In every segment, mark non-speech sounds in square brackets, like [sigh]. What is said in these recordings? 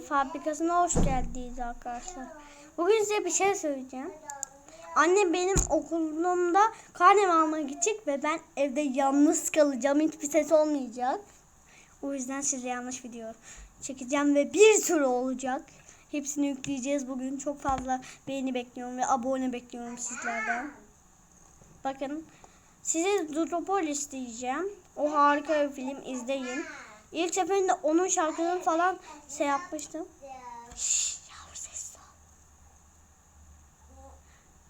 Fabrikası'na hoş geldiniz arkadaşlar. Bugün size bir şey söyleyeceğim. Annem benim okulumda karnem almaya gidecek ve ben evde yalnız kalacağım. Hiçbir ses olmayacak. O yüzden size yanlış video çekeceğim ve bir sürü olacak. Hepsini yükleyeceğiz bugün. Çok fazla beğeni bekliyorum ve abone bekliyorum sizlerden. Bakın size Zootropolis diyeceğim. O harika bir film izleyin. İlk seferinde onun şarkılarını falan şey yapmıştım. Şşş yavru ses.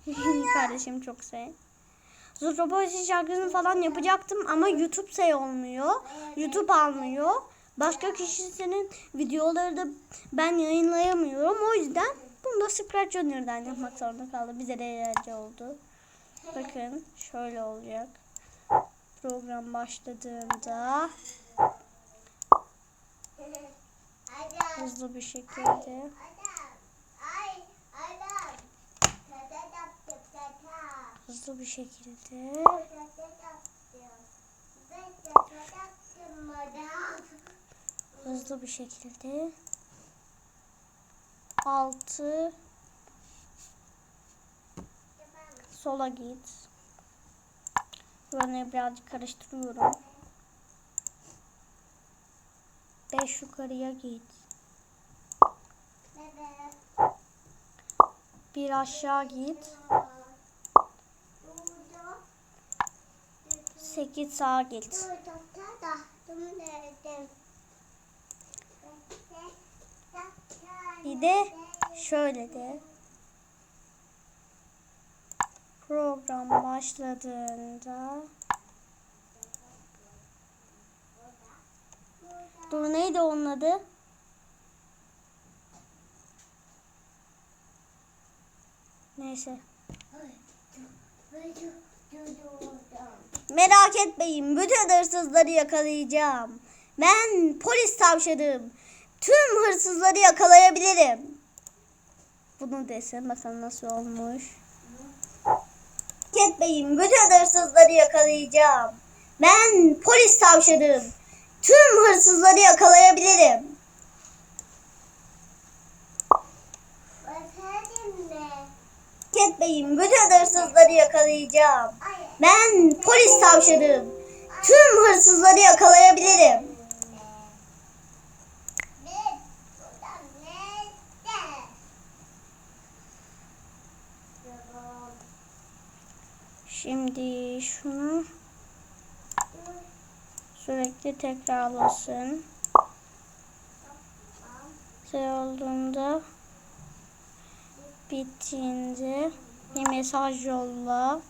[laughs] Kardeşim çok şey. Zootropolis şarkısını falan yapacaktım ama YouTube şey olmuyor. YouTube almıyor. Başka kişisinin videoları da ben yayınlayamıyorum. O yüzden bunu da Scratch Junior'dan yapmak zorunda kaldı. Bize de eğlenceli oldu. Bakın şöyle olacak. Program başladığında hızlı bir şekilde hızlı bir şekilde hızlı bir şekilde 6 sola git. Buranı birazcık karıştırıyorum. 5 yukarıya git. Bir aşağı git. 8 sağa git. Bir de şöyle de program başladığında Dur neydi onun adı? Neyse. Merak etmeyin. Bütün hırsızları yakalayacağım. Ben polis tavşanım. Tüm hırsızları yakalayabilirim. Bunu desem bakalım nasıl olmuş. Merak etmeyin. Bütün hırsızları yakalayacağım. Ben polis tavşanım. Tüm hırsızları yakalayabilirim. Merak etmeyin. Bütün hırsızları yakalayacağım. Ben polis tavşanım. Tüm hırsızları yakalayabilirim. Şimdi şunu sürekli tekrarlasın. Şey olduğunda bittiğinde bir mesaj yolla.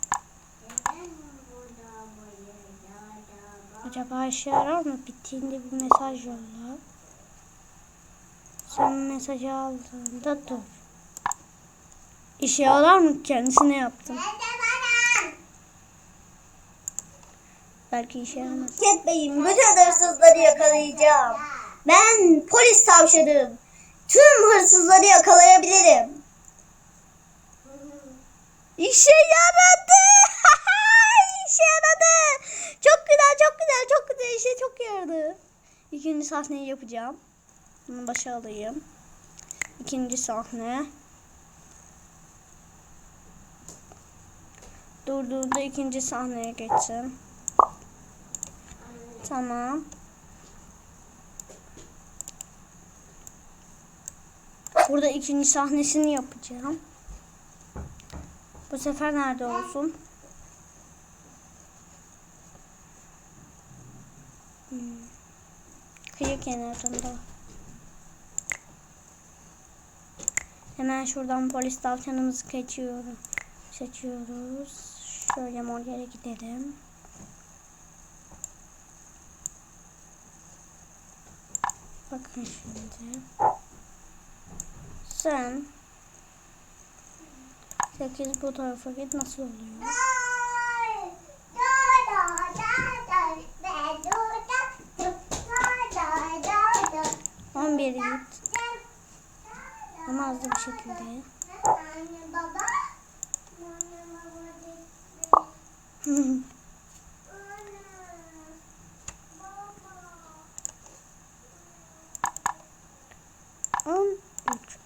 Acaba işe yarar mı? Bittiğinde bir mesaj yolla. Sen mesajı aldığında dur. İşe yarar mı? Kendisine yaptım. Belki işe yaramaz. Gitmeyin. Bütün hırsızları yakalayacağım. Ben polis tavşanım. Tüm hırsızları yakalayabilirim. İşe yaradı. [laughs] İşe yaradı. Çok güzel, çok güzel, çok güzel. İşe çok yaradı. İkinci sahneyi yapacağım. Bunu başa alayım. İkinci sahne. Durduğunda ikinci sahneye geçsin. Tamam. Burada ikinci sahnesini yapacağım. Bu sefer nerede olsun? Hmm. Kıyı kenarında. Hemen şuradan polis tavşanımızı geçiyorum. Seçiyoruz. Şöyle mor yere gidelim. Bakın şimdi. Sen 8 bu tarafa git nasıl oluyor? 11 git. Ama hızlı bir şekilde.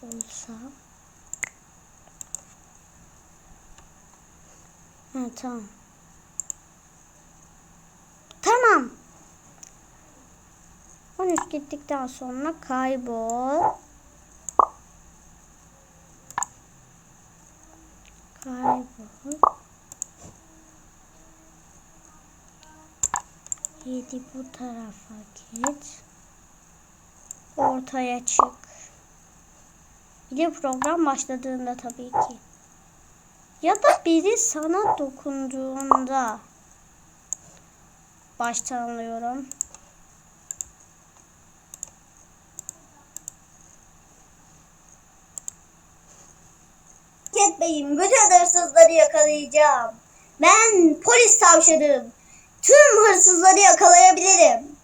olsa. [laughs] Ha tamam. Tamam. 13 gittikten sonra kaybol. Kaybol. 7 bu tarafa git. Ortaya çık. Bir de program başladığında tabii ki. Ya da biri sana dokunduğunda baştan alıyorum. Bey'im bütün hırsızları yakalayacağım. Ben polis tavşanım. Tüm hırsızları yakalayabilirim.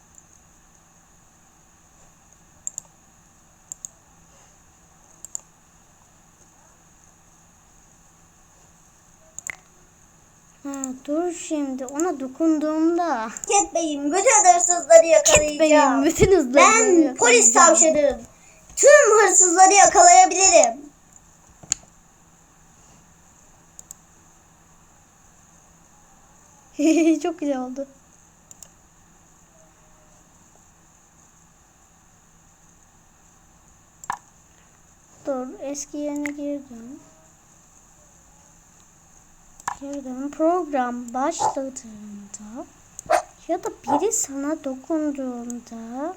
Ha, dur şimdi ona dokunduğumda. Ket Bey'im bütün hırsızları yakalayacağım. bütün hızlarını Ben polis tavşanım. Tüm hırsızları yakalayabilirim. [laughs] Çok güzel oldu. Dur eski yerine girdim. Girdim. Program başladığında ya da biri sana dokunduğunda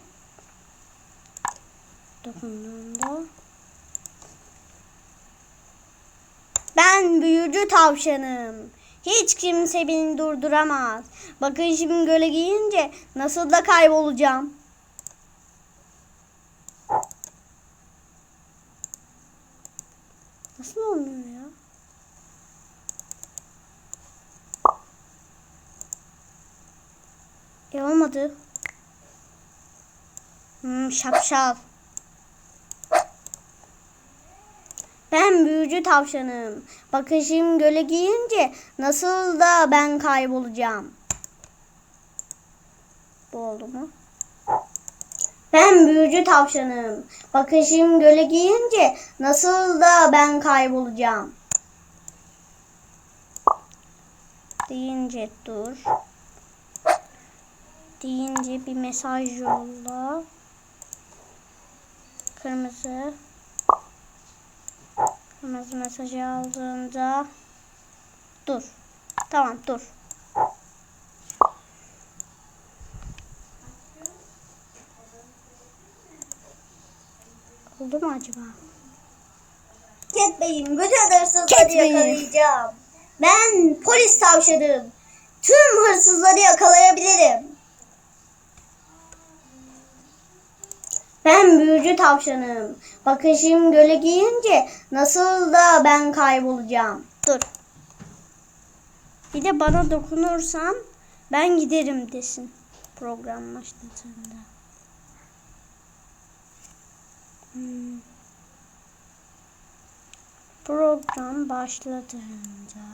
dokunduğunda ben büyücü tavşanım. Hiç kimse beni durduramaz. Bakın şimdi göle giyince nasıl da kaybolacağım. Nasıl olmuyor ya? E olmadı. Hmm, şapşal. Ben büyücü tavşanım. Bakın şimdi göle giyince nasıl da ben kaybolacağım. Bu oldu mu? Ben büyücü tavşanım. Bakın şimdi göle giyince nasıl da ben kaybolacağım. Deyince dur. Deyince bir mesaj yolla. Kırmızı. Kırmızı mesajı aldığında dur. Tamam dur. Oldu mu acaba? Ket Bey'im bütün hırsızları Bey'im. yakalayacağım. Ben polis tavşanım. Tüm hırsızları yakalayabilirim. Ben büyücü tavşanım. Bakın şimdi göle giyince nasıl da ben kaybolacağım. Dur. Bir de bana dokunursan ben giderim desin program başladığında. Hmm. Program başladığında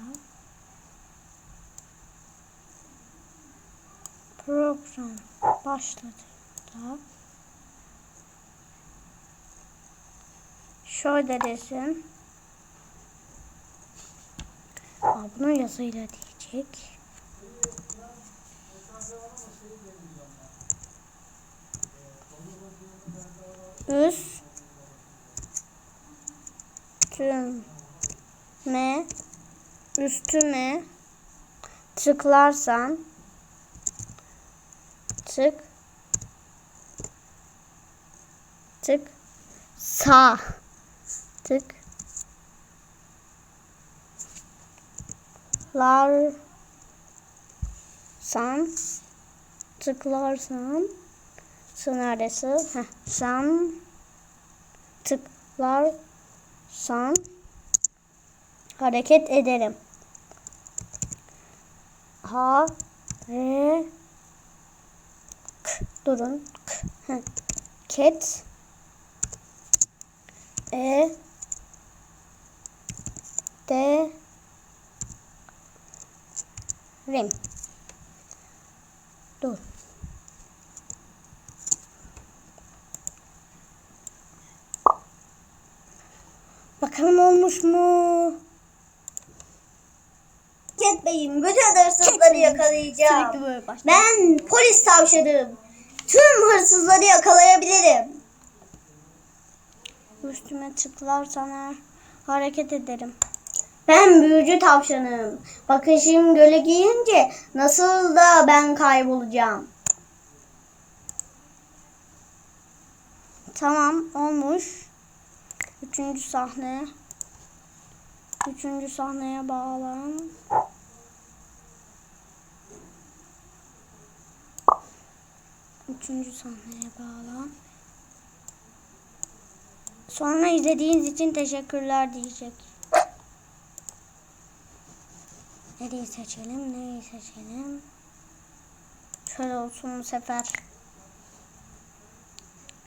program başladığında şöyle desin. Aa, bunu yazıyla diyecek. Üstüme üstüme tıklarsan tık tık sağ tık lar san tıklarsan san neresi? Heh, san tıklarsan hareket ederim. Ha re k durun k heh. ket e de rim. Dur. Bakalım olmuş mu? Ket Bey'im bütün hırsızları yakalayacağım. Ben polis tavşanım. Tüm hırsızları yakalayabilirim. Üstüme tıklarsan hareket ederim. Ben büyücü tavşanım. Bakışım göle giyince nasıl da ben kaybolacağım. Tamam olmuş. Üçüncü sahne. Üçüncü sahneye bağlan. Üçüncü sahneye bağlan. Sonra izlediğiniz için teşekkürler diyecek. Nereyi seçelim, nereyi seçelim? Şöyle olsun bu sefer.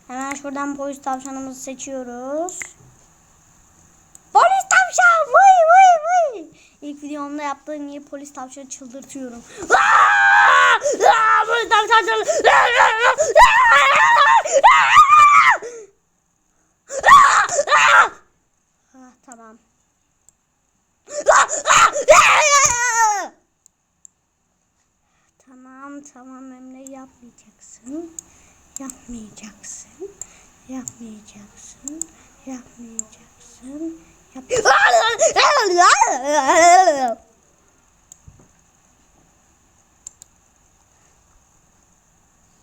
Hemen şuradan polis tavşanımızı seçiyoruz. Polis tavşan! Vay vay vay! İlk videomda yaptığım gibi polis tavşanı çıldırtıyorum. Polis tavşan çıldır-! Ah, tamam. Tamam tamam Emre yapmayacaksın. Yapmayacaksın. Yapmayacaksın. Yapmayacaksın. Yap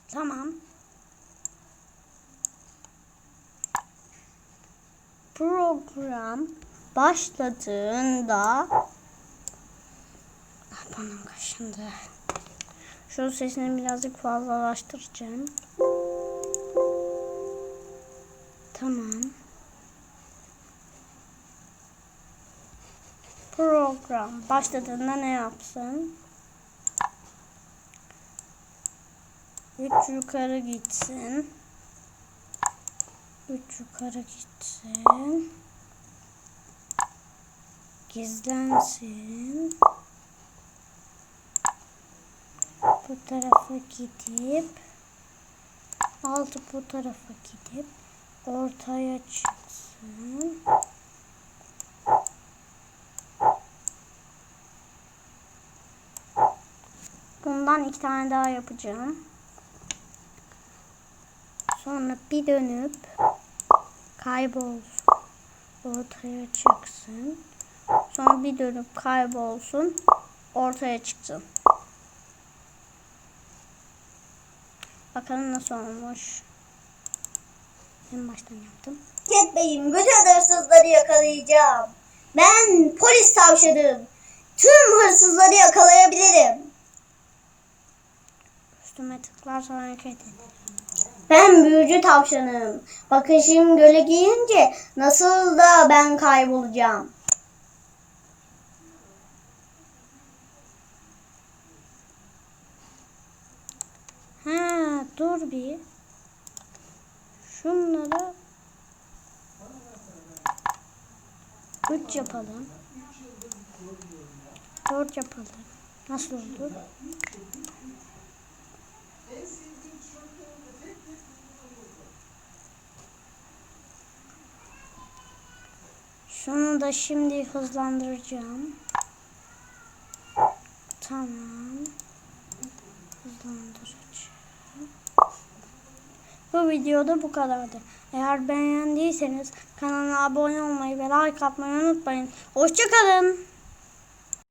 tamam. Program başladığında bana kaşındı. Şu sesini birazcık fazlalaştıracağım. Tamam. Program başladığında ne yapsın? Üç yukarı gitsin. Üç yukarı gitsin. Gizlensin. Bu tarafa gidip altı bu tarafa gidip ortaya çıksın. Bundan iki tane daha yapacağım. Sonra bir dönüp kaybolsun. Ortaya çıksın. Sonra bir dönüp kaybolsun. Ortaya çıksın. Bakalım nasıl olmuş. En baştan yaptım. Ket Bey'im bütün hırsızları yakalayacağım. Ben polis tavşanım. Tüm hırsızları yakalayabilirim. Üstüme tıklarsan hareket ederim. Ben büyücü tavşanım. Bakışım göle giyince nasıl da ben kaybolacağım. Ha, dur bir. Şunları üç yapalım. Dört yapalım. Nasıl oldu? Şunu da şimdi hızlandıracağım. Tamam. Hızlandıracağım. Bu videoda bu kadardı. Eğer beğendiyseniz kanala abone olmayı ve like atmayı unutmayın. Hoşçakalın.